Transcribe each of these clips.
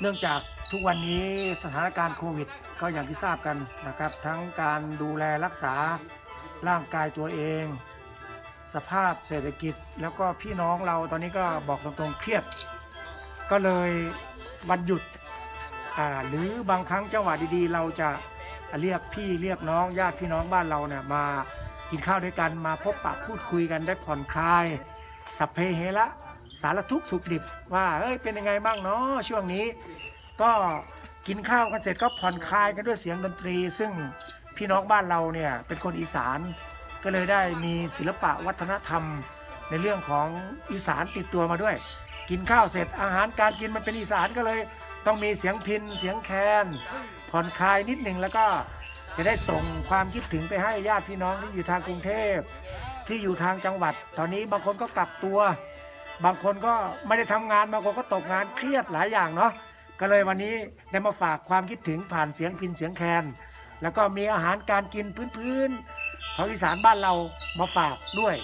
เนื่องจากทุกวันนี้สถานการณ์โควิด ก็อย่างที่ทราบกันนะครับ ทั้งการดูแลรักษาร่างกายตัวเอง สภาพเศรษฐกิจ แล้วก็พี่น้องเราตอนนี้ก็บอกตรงๆเครียด ก็เลยวันหยุดหรือบางครั้งจังหวะดีๆ เราจะเรียกพี่เรียกน้องญาติพี่น้องบ้านเราเนี่ยมากินข้าวด้วยกันมาพบปะพูดคุยกันได้ผ่อนคลาย สัพเพเหระ สารทุกข์สุขดิบว่าเอ้ยเป็นยังไงบ้างเนาะช่วงนี้ ก็กินข้าวกันเสร็จก็ผ่อนคลายกันด้วยเสียงดนตรี ซึ่งพี่น้องบ้านเราเนี่ยเป็นคนอีสานก็เลยได้มีศิลปะวัฒนธรรมในเรื่องของอีสานติดตัวมาด้วย กินข้าวเสร็จอาหารการกินมันเป็นอีสานก็เลย ต้องมีเสียงพินเสียงแคนผ่อนคลายนิดหนึ่งแล้วก็จะได้ส่งความคิดถึงไปให้ญาติพี่น้องที่อยู่ทางกรุงเทพที่อยู่ทางจังหวัด ตอนนี้บางคนก็กลับตัว บางคนก็ไม่ได้ทำงานบางคนก็ตกงานเครียดหลายอย่างเนาะก็เลยวันนี้ได้มาฝากความคิดถึงผ่านเสียงพินเสียงแคน แล้วก็มีอาหารการกินพื้นๆของอีสานบ้านเรามาฝากด้วย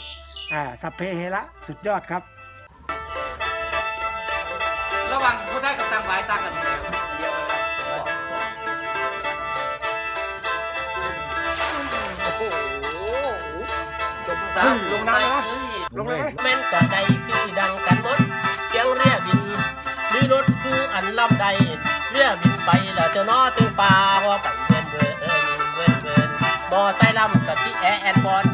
อ่าสัพเพเฮระสุดยอดครับ ระหว่างผู้ได้กับตังหวายต่างกันเลยเดียวกันครับสามลงน้ำนะลงเลยไหม แม่นกะใดคือ ดังกันหมดเสียงเรียบิน มีรถคืออันลำใด เรียบินไปแล้วเจ้าน้อตึงป่าว่าไปเวินเวินเอินเวินเวินบ่ใส่ลำกะที่แอแอนบอล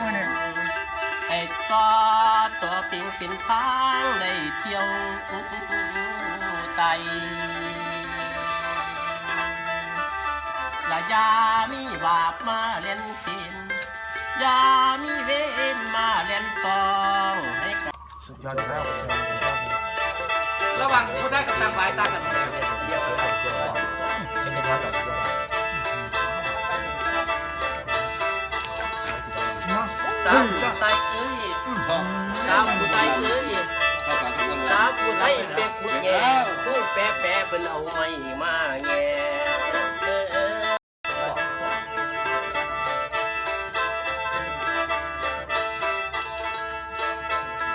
มือเนี่ยไอ้ก็ตัวปิงปินทางได้เที่ยวไตและยามีบาปมาเล่นกินยามีเวนมาเล่นปองให้กับสุดยอดแล้วสุดยอดแล้วระหว่างผู้ได้กับตังหวายต่างกันเลยเดียวกันครับ สาวผู้ไทยเอ้ยสาวผู้ไทยเอ้ยสาวผู้ไทยเป็กขุดแง่ตู้แปะแปะเป็นเอาไม้มาแง่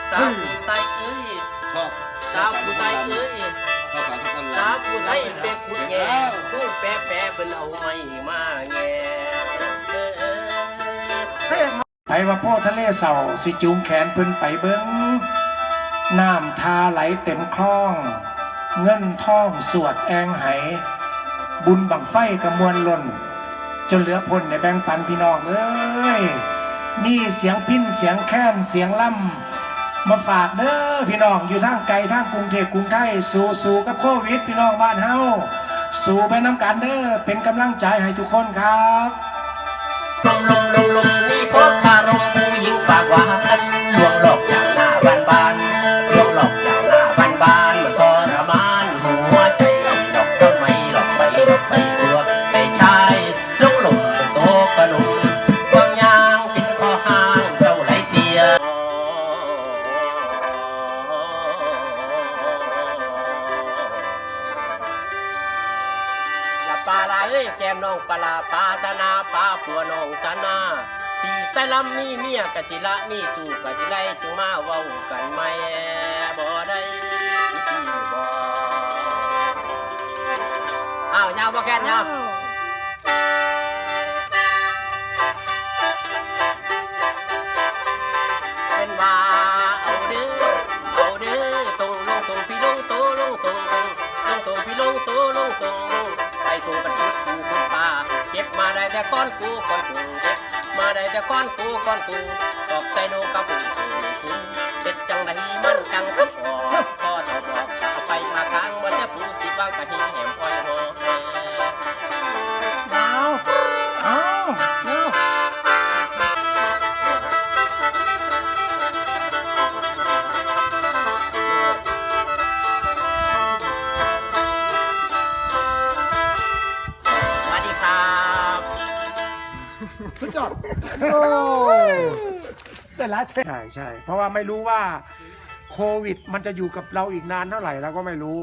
สาวผู้ไทยเอ้ยสาวผู้ไทยเอ้ยสาวผู้ไทยเป็กขุดแง่ตู้แปะแปะเป็นเอาไม้มาแง่ ว่าพ่อทะเลเสาสิจูงแขนเพิ่นไปเบิ้งน้ำทาไหลเต็มคลอง เงินทองสวดแองไห บุญบังไฟกระมวลล่น จนเหลือพลในแบ่งปันพี่น้องเอ้ยมีเสียงพินเสียงแค้นเสียงล่ำมาฝากเด้อพี่น้องอยู่ทางไกลทางกรุงเทพกรุงไทยสู้สู้กับโควิดพี่น้องบ้านเฮาสู้ไปน้ำกันเด้อเป็นกำลังใจให้ทุกคนครับ ละปลาลาเอ้ยแก้มน้องปลาลาปลาสนาปลาผัวน้องสนาปีใส่ลำมีเมียกะสิละมีสู่กะสิไลจึงมาเว้ากันไม่บ่ได้ที่บ่อ้าวยาวบ่แค่นยาว แต่ก้อนกูก้อนกูเจ็บมาได้แต่ก้อนกูก้อนกูตอกใส่โนกับกูกูเด็ดจังไรมันจังทุกอ โอ้แต่ละเทใช่ใช่ เพราะว่าไม่รู้ว่าโควิด มันจะอยู่กับเราอีกนานเท่าไหร่เราก็ไม่รู้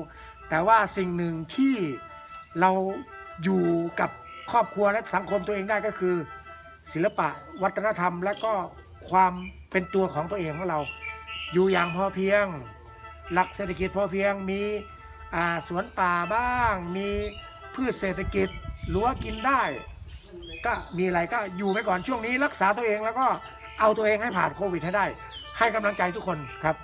แต่ว่าสิ่งหนึ่งที่เราอยู่กับครอบครัวและสังคมตัวเองได้ก็คือ ศิลปะวัฒนธรรม และก็ความเป็นตัวของตัวเองของเรา อยู่อย่างพอเพียง หลักเศรษฐกิจพอเพียงมีอ่าสวนป่าบ้าง มีพืชเศรษฐกิจรั้วกินได้ ก็มีอะไรก็อยู่ไปก่อนช่วงนี้รักษาตัวเองแล้วก็เอาตัวเองให้ผ่านโควิดให้ได้ ให้กำลังใจทุกคนครับ